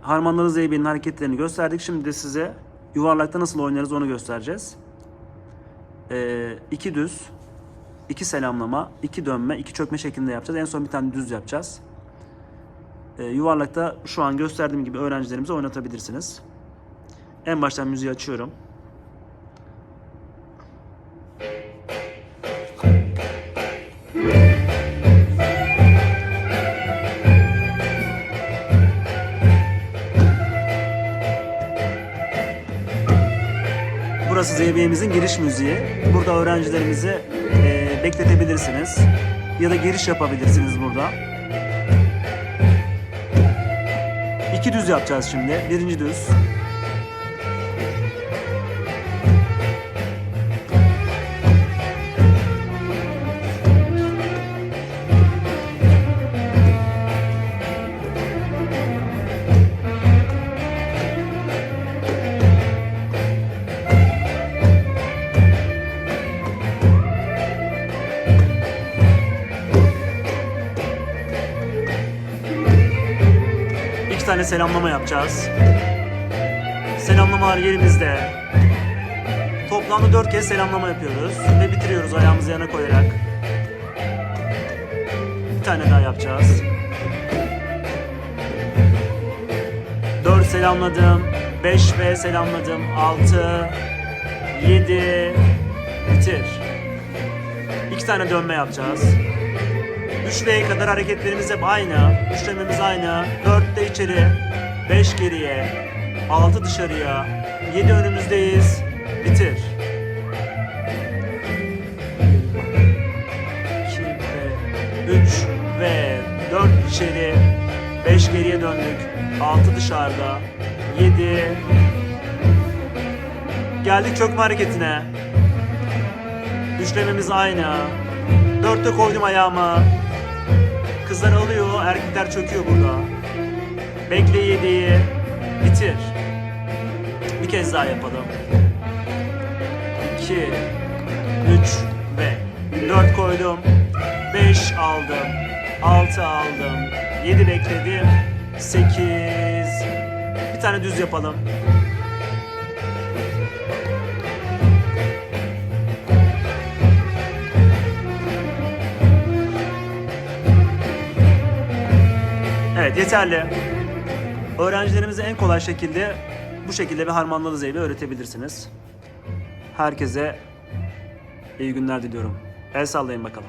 harmanlı zeybinin hareketlerini gösterdik. Şimdi de size yuvarlakta nasıl oynarız onu göstereceğiz. Ee, iki düz, iki selamlama, iki dönme, iki çökme şeklinde yapacağız. En son bir tane düz yapacağız. Ee, yuvarlakta şu an gösterdiğim gibi öğrencilerimize oynatabilirsiniz. En baştan müziği açıyorum. Burası ZB'mizin giriş müziği. Burada öğrencilerimizi e, bekletebilirsiniz. Ya da giriş yapabilirsiniz burada. İki düz yapacağız şimdi. Birinci düz. Tane selamlama yapacağız. Selamlamalar yerimizde. Toplamda dört kez selamlama yapıyoruz ve bitiriyoruz ayağımızı yana koyarak. Bir tane daha yapacağız. Dört selamladım. Beş ve selamladım. Altı. Yedi. Bitir. İki tane dönme yapacağız. 3 V'ye kadar hareketlerimiz hep aynı. Üçlememiz aynı. 4'te içeri, 5 geriye, 6 dışarıya, 7 önümüzdeyiz. Bitir. 2 ve 3 ve 4 içeri, 5 geriye döndük. 6 dışarıda, 7 Geldik çökme hareketine. Üçlememiz aynı. Dörtte koydum ayağımı. Kızlar alıyor, erkekler çöküyor burada. Bekle yediği, bitir. Bir kez daha yapalım. 2, 3 ve 4 koydum. 5 aldım. 6 aldım. 7 bekledim. 8 Bir tane düz yapalım. Evet yeterli. Öğrencilerimize en kolay şekilde bu şekilde bir harmanlalı zeybe öğretebilirsiniz. Herkese iyi günler diliyorum. El sallayın bakalım.